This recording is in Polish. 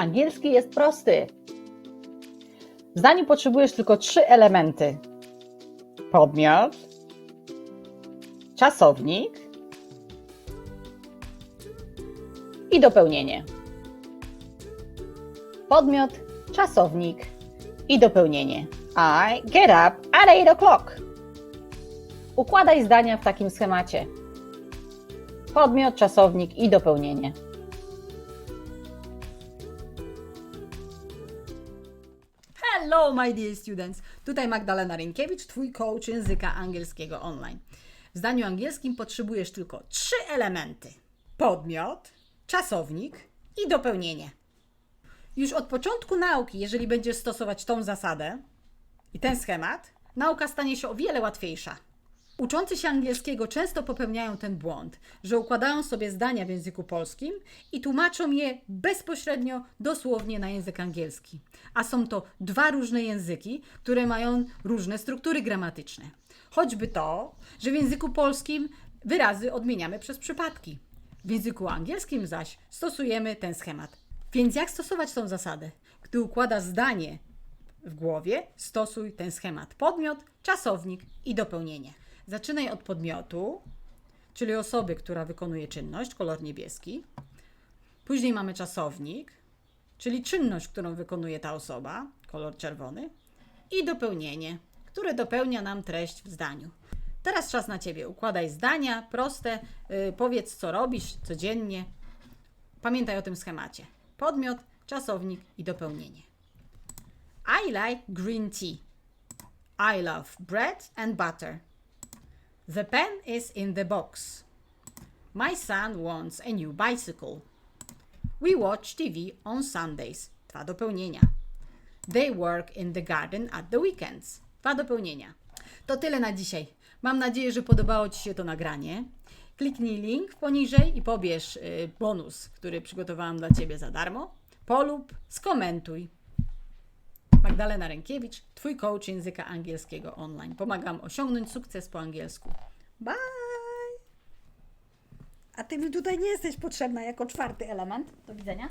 Angielski jest prosty. W zdaniu potrzebujesz tylko trzy elementy: podmiot, czasownik i dopełnienie. Podmiot, czasownik i dopełnienie. I get up at 8 o'clock. Układaj zdania w takim schemacie. Podmiot, czasownik i dopełnienie. Hello, my dear students! Tutaj Magdalena Rynkiewicz, Twój coach języka angielskiego online. W zdaniu angielskim potrzebujesz tylko trzy elementy: podmiot, czasownik i dopełnienie. Już od początku nauki, jeżeli będziesz stosować tą zasadę i ten schemat, nauka stanie się o wiele łatwiejsza. Uczący się angielskiego często popełniają ten błąd, że układają sobie zdania w języku polskim i tłumaczą je bezpośrednio, dosłownie na język angielski. A są to dwa różne języki, które mają różne struktury gramatyczne. Choćby to, że w języku polskim wyrazy odmieniamy przez przypadki. W języku angielskim zaś stosujemy ten schemat. Więc jak stosować tą zasadę? Gdy układasz zdanie w głowie, stosuj ten schemat: podmiot, czasownik i dopełnienie. Zaczynaj od podmiotu, czyli osoby, która wykonuje czynność, kolor niebieski. Później mamy czasownik, czyli czynność, którą wykonuje ta osoba, kolor czerwony. I dopełnienie, które dopełnia nam treść w zdaniu. Teraz czas na ciebie. Układaj zdania proste, yy, powiedz co robisz codziennie. Pamiętaj o tym schemacie. Podmiot, czasownik i dopełnienie. I like green tea. I love bread and butter. The pen is in the box. My son wants a new bicycle. We watch TV on Sundays. Dwa dopełnienia. They work in the garden at the weekends. Dwa dopełnienia. To tyle na dzisiaj. Mam nadzieję, że podobało Ci się to nagranie. Kliknij link poniżej i pobierz y, bonus, który przygotowałam dla Ciebie za darmo. Polub, skomentuj. Magdalena Rękiewicz, Twój coach języka angielskiego online. Pomagam osiągnąć sukces po angielsku. Bye! A ty mi tutaj nie jesteś potrzebna jako czwarty element. Do widzenia.